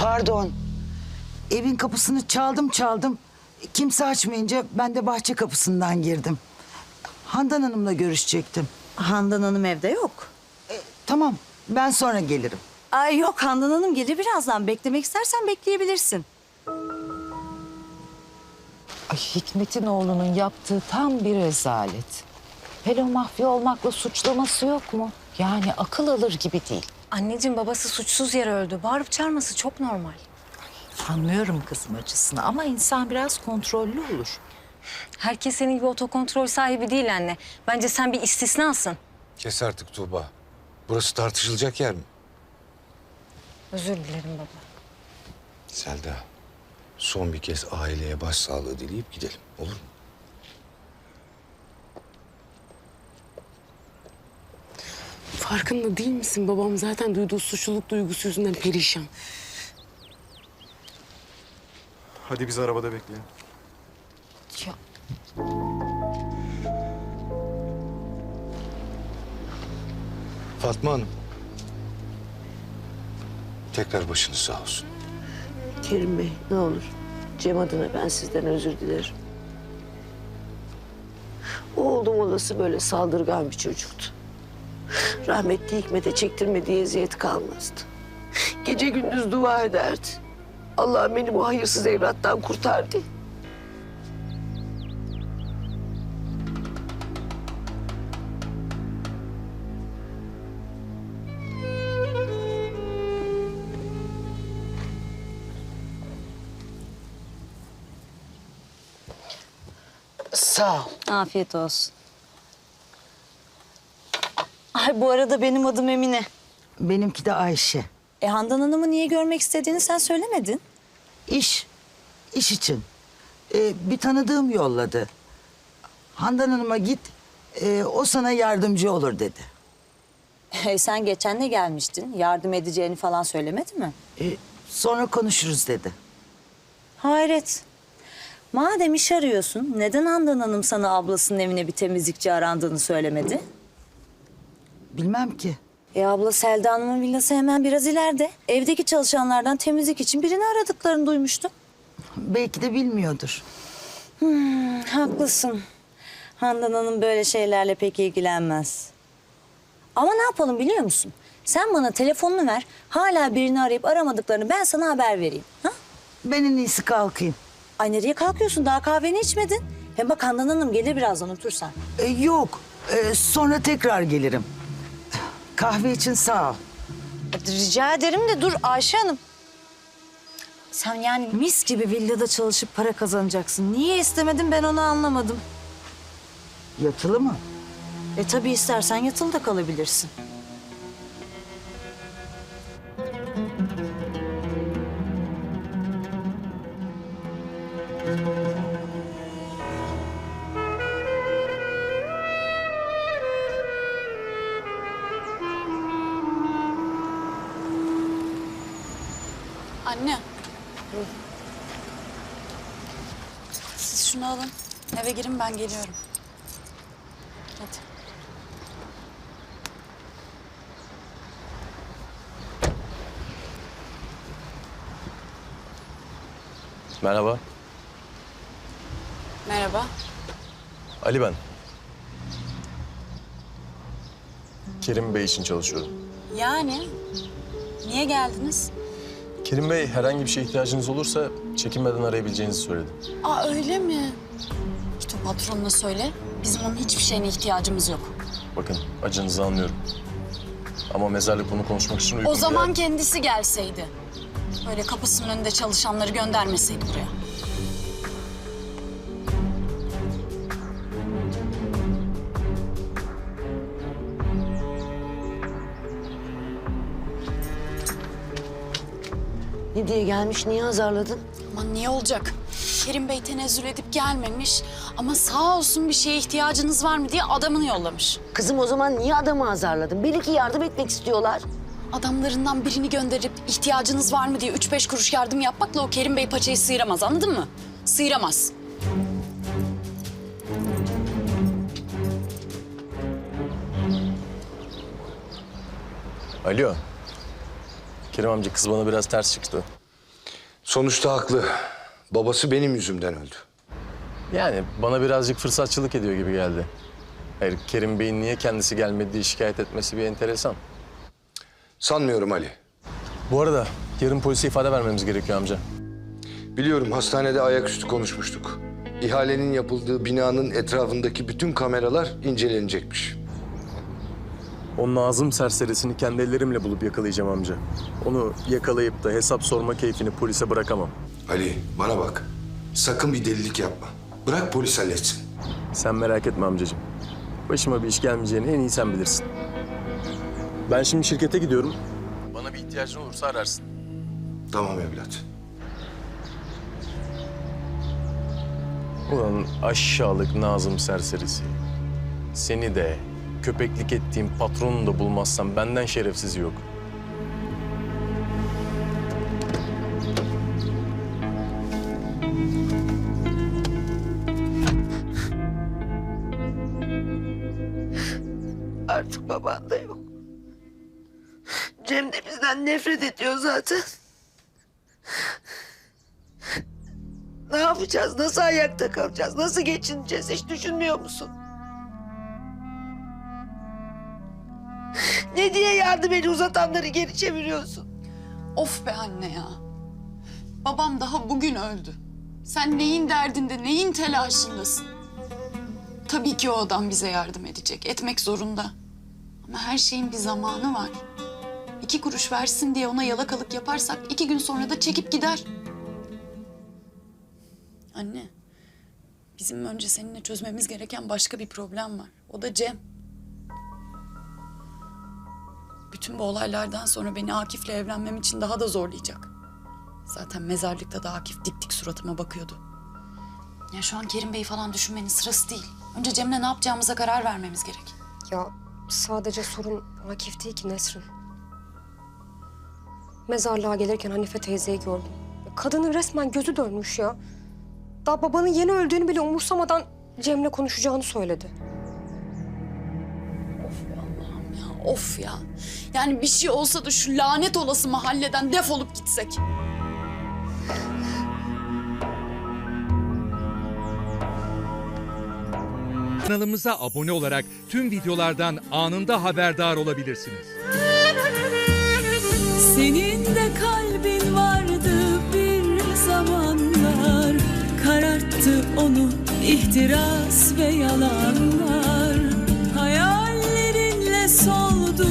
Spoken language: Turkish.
Pardon. Evin kapısını çaldım çaldım. Kimse açmayınca ben de bahçe kapısından girdim. Handan Hanım'la görüşecektim. Handan Hanım evde yok. Tamam ben sonra gelirim. Ay yok Handan Hanım gelir birazdan. Beklemek istersen bekleyebilirsin. Ay Hikmet'in oğlunun yaptığı tam bir rezalet. Hele o mafya olmakla suçlaması yok mu? Yani akıl alır gibi değil. Anneciğim babası suçsuz yere öldü. Bağırıp çağırması çok normal. Anlıyorum kızım acısını ama insan biraz kontrollü olur. Herkes senin gibi otokontrol sahibi değil anne. Bence sen bir istisnasın. Kes artık Tuğba. Burası tartışılacak yer mi? Özür dilerim baba. Selda, son bir kez aileye başsağlığı dileyip gidelim. Olur mu? Farkında değil misin? Babam zaten duyduğu suçluluk duygusu yüzünden perişan. Hadi biz arabada bekleyelim. Fatma Hanım. Tekrar başınız sağ olsun. Kerim Bey ne olur Cem adına ben sizden özür dilerim. Oğlum olası böyle saldırgan bir çocuktu. Rahmetli Hikmet'e çektirmediği eziyet kalmazdı. Gece gündüz dua ederdi. Allah beni bu hayırsız evlattan kurtardı. Sağ ol. Afiyet olsun. Ay bu arada benim adım Emine. Benimki de Ayşe. E Handan Hanım'ı niye görmek istediğini sen söylemedin. İş, iş için. Ee, bir tanıdığım yolladı. Handan Hanım'a git, ee, o sana yardımcı olur dedi. E, sen geçen de gelmiştin. Yardım edeceğini falan söylemedi mi? Ee, sonra konuşuruz dedi. Hayret. Madem iş arıyorsun, neden Handan Hanım sana ablasının evine bir temizlikçi arandığını söylemedi? Bilmem ki. E abla Selda Hanım'ın villası hemen biraz ileride. Evdeki çalışanlardan temizlik için birini aradıklarını duymuştum. Belki de bilmiyordur. Haklısın. Handan Hanım böyle şeylerle pek ilgilenmez. Ama ne yapalım biliyor musun? Sen bana telefonunu ver. Hala birini arayıp aramadıklarını ben sana haber vereyim. Ha? Ben en iyisi kalkayım. Ay nereye kalkıyorsun? Daha kahveni içmedin. Hem bak Handan Hanım gelir birazdan otur sen. Ee, yok, ee, sonra tekrar gelirim. Kahve için sağ ol. Rica ederim de dur Ayşe Hanım. Sen yani mis gibi villada çalışıp para kazanacaksın. Niye istemedin ben onu anlamadım. Yatılı mı? E tabii istersen yatılı da kalabilirsin. Anne. Siz şunu alın. Eve girin ben geliyorum. Hadi. Merhaba, Merhaba. Ali ben. Kerim Bey için çalışıyorum. Yani niye geldiniz? Kerim Bey herhangi bir şeye ihtiyacınız olursa çekinmeden arayabileceğinizi söyledi. Aa öyle mi? Git o patronuna söyle. Bizim onun hiçbir şeyine ihtiyacımız yok. Bakın acınızı anlıyorum. Ama mezarlık bunu konuşmak için uygun O bir zaman yer- kendisi gelseydi. Böyle kapısının önünde çalışanları göndermeseydi buraya. Ne diye gelmiş niye azarladın? Aman niye olacak? Kerim Bey tenezzül edip gelmemiş. Ama sağ olsun bir şeye ihtiyacınız var mı diye adamını yollamış. Kızım o zaman niye adamı azarladın? Belki yardım etmek istiyorlar. Adamlarından birini gönderip ihtiyacınız var mı diye üç beş kuruş yardım yapmakla o Kerim Bey paçayı sıyıramaz anladın mı? Sıyıramaz. Alo. Kerim amca kız bana biraz ters çıktı. Sonuçta haklı. Babası benim yüzümden öldü. Yani bana birazcık fırsatçılık ediyor gibi geldi. Hayır, Kerim Bey'in niye kendisi gelmedi diye şikayet etmesi bir enteresan. Sanmıyorum Ali. Bu arada yarın polise ifade vermemiz gerekiyor amca. Biliyorum hastanede ayaküstü konuşmuştuk. İhalenin yapıldığı binanın etrafındaki bütün kameralar incelenecekmiş. O Nazım serserisini kendi ellerimle bulup yakalayacağım amca. Onu yakalayıp da hesap sorma keyfini polise bırakamam. Ali bana bak. Sakın bir delilik yapma. Bırak polis halletsin. Sen merak etme amcacığım. Başıma bir iş gelmeyeceğini en iyi sen bilirsin. Ben şimdi şirkete gidiyorum. Bana bir ihtiyacın olursa ararsın. Tamam evlat. Ulan aşağılık Nazım serserisi. Seni de köpeklik ettiğim patronu da bulmazsam benden şerefsiz yok. Artık baban da yok. Cem de bizden nefret ediyor zaten. Ne yapacağız? Nasıl ayakta kalacağız? Nasıl geçineceğiz? Hiç düşünmüyor musun? Ne diye yardım eli uzatanları geri çeviriyorsun? Of be anne ya. Babam daha bugün öldü. Sen neyin derdinde, neyin telaşındasın? Tabii ki o adam bize yardım edecek, etmek zorunda. Ama her şeyin bir zamanı var. İki kuruş versin diye ona yalakalık yaparsak iki gün sonra da çekip gider. Anne, bizim önce seninle çözmemiz gereken başka bir problem var. O da Cem. Bütün bu olaylardan sonra beni Akif'le evlenmem için daha da zorlayacak. Zaten mezarlıkta da Akif dik dik suratıma bakıyordu. Ya şu an Kerim Bey falan düşünmenin sırası değil. Önce Cem'le ne yapacağımıza karar vermemiz gerek. Ya sadece sorun Akif değil ki Nesrin. Mezarlığa gelirken Hanife teyzeyi gördüm. Kadının resmen gözü dönmüş ya. Daha babanın yeni öldüğünü bile umursamadan Cem'le konuşacağını söyledi. Of ya. Yani bir şey olsa da şu lanet olası mahalleden defolup gitsek. Kanalımıza abone olarak tüm videolardan anında haberdar olabilirsiniz. Senin de kalbin vardı bir zamanlar Kararttı onu ihtiras ve yalanlar soldu.